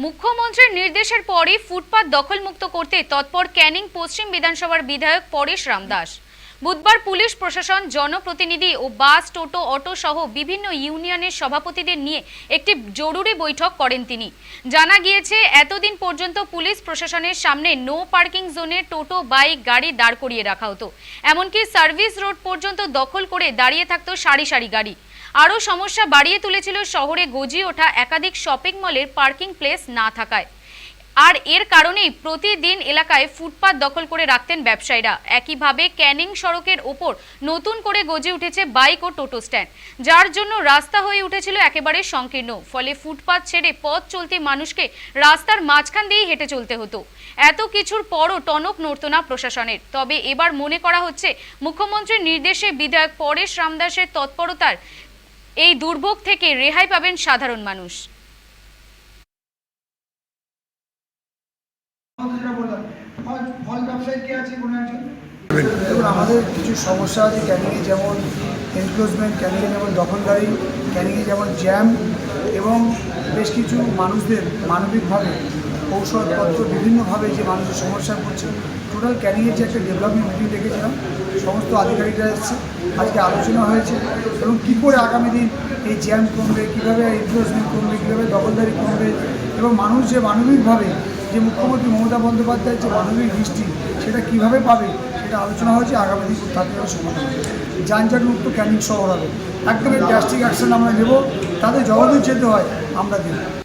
মুখ্যমন্ত্রীর নির্দেশের পরই ফুটপাত দখলমুক্ত করতে তৎপর ক্যানিং পশ্চিম বিধানসভার বিধায়ক পরেশ রামদাস। বুধবার পুলিশ প্রশাসন, জনপ্রতিনিধি ও বাস, টোটো, অটো সহ বিভিন্ন ইউনিয়নের সভাপতিদের নিয়ে একটি জরুরি বৈঠক করেন তিনি। জানা গিয়েছে, এতদিন পর্যন্ত পুলিশ প্রশাসনের সামনে নো পার্কিং জোনে টোটো, বাইক, গাড়ি দাঁড় করিয়ে রাখা হতো। এমনকি সার্ভিস রোড পর্যন্ত দখল করে দাঁড়িয়ে থাকতো সারি সারি গাড়ি। আরও সমস্যা বাড়িয়ে তুলেছিল শহরে গজিয়ে ওঠা একাধিক শপিং মলের পার্কিং প্লেস না থাকায়। আর এর কারণেই প্রতিদিন এলাকায় ফুটপাত দখল করে রাখতেন ব্যবসায়ীরা। একইভাবে ক্যানিং সড়কের ওপর নতুন করে গজে উঠেছে বাইক ও টোটো স্ট্যান্ড যার জন্য রাস্তা হয়ে উঠেছিল একেবারে সংকীর্ণ। ফলে ফুটপাত ছেড়ে পথ চলতে মানুষকে রাস্তার মাঝখান দিয়েই হেঁটে চলতে হতো। এত কিছুর পরও টনক নড়ত না প্রশাসনের। তবে এবার মনে করা হচ্ছে, মুখ্যমন্ত্রীর নির্দেশে বিধায়ক পরেশ রামদাসের তৎপরতার এই দুর্ভোগ থেকে রেহাই পাবেন সাধারণ মানুষ। আমাদের কিছু সমস্যা আছে ক্যানিংয়ে যেমন এনক্লোজমেন্ট ক্যানিংয়ে যেমন দখলদারি ক্যানিংয়ে যেমন জ্যাম এবং বেশ কিছু মানুষদের মানবিকভাবে ঔষধপত্র বিভিন্নভাবে যে মানুষের সমস্যা করছে টোটাল ক্যানিংয়ের যে একটা ডেভেলপমেন্ট মিটিং ডেকেছিলাম সমস্ত আধিকারিকরা এসেছে, আজকে আলোচনা হয়েছে এবং কী করে আগামী দিন এই জ্যাম কমবে, কীভাবে এনক্লোজমেন্ট কমবে, কীভাবে দখলদারি কমবে এবং মানুষ যে মানবিকভাবে যে মুখ্যমন্ত্রী মমতা বন্দ্যোপাধ্যায়ের যে মানবিক দৃষ্টি, সেটা কীভাবে পাবে, সেটা আলোচনা হয়েছে, আগামী দিন তাদের সমাধান যানজট মুক্ত ক্যানিং শহর হবে। একদম ড্রাস্টিক অ্যাকশন আমরা নেব তাদের জবাবে যেতে হয়, আমরা দেবো।